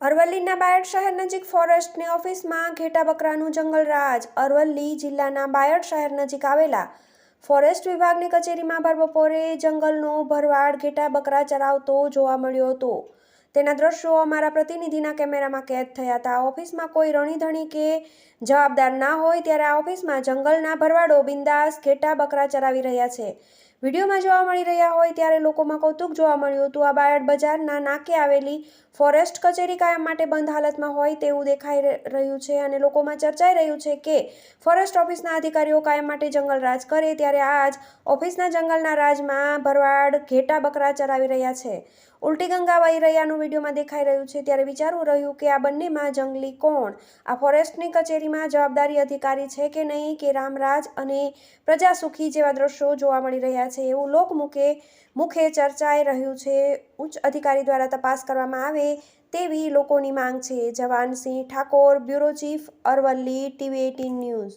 અરવલ્લીના બાયડ શહેર નજીક ફોરેસ્ટની ઓફિસમાં ઘેટા બકરાનું જંગલરાજ. અરવલ્લી જિલ્લાના બાયડ શહેર નજીક આવેલા ફોરેસ્ટ વિભાગની કચેરીમાં ભર બપોરે જંગલનો ભરવાડ ઘેટા બકરા ચરાવતો જોવા મળ્યો હતો. તેના દ્રશ્યો અમારા પ્રતિનિધિના કેમેરામાં કેદ થયા હતા. ઓફિસમાં કોઈ રણીધણી કે જવાબદાર ના હોય ત્યારે આ ઓફિસમાં જંગલના ભરવાડો બિંદાસ ઘેટા બકરા ચરાવી રહ્યા છે. વિડીયોમાં જોવા મળી રહ્યા હોય ત્યારે લોકોમાં કૌતુક જોવા મળ્યું હતું. આ બાયડ બજારના નાકે આવેલી ફોરેસ્ટ કચેરી કાયમ માટે બંધ હાલતમાં હોય તેવું દેખાઈ રહ્યું છે અને લોકોમાં ચર્ચાઈ રહ્યું છે કે ફોરેસ્ટ ઓફિસના અધિકારીઓ કાયમ માટે જંગલ રાજ કરે ત્યારે આજ ઓફિસના જંગલના રાજમાં ભરવાડ ઘેટા બકરા ચરાવી રહ્યા છે. ઉલટી ગંગા વહી રહ્યાનું વિડીયોમાં દેખાઈ રહ્યું છે ત્યારે વિચારવું રહ્યું કે આ બંનેમાં જંગલી કોણ? આ ફોરેસ્ટની કચેરીમાં જવાબદારી અધિકારી છે કે નહીં કે રામરાજ અને પ્રજા સુખી જેવા દ્રશ્યો જોવા મળી રહ્યા છે એવું લોકમુખે મુખે ચર્ચાઈ રહ્યું છે. ઉચ્ચ અધિકારી દ્વારા તપાસ કરવામાં આવે તેવી લોકોની માંગ છે. Jawansinh Thakor, bureau chief Aravalli, TV eighteen news.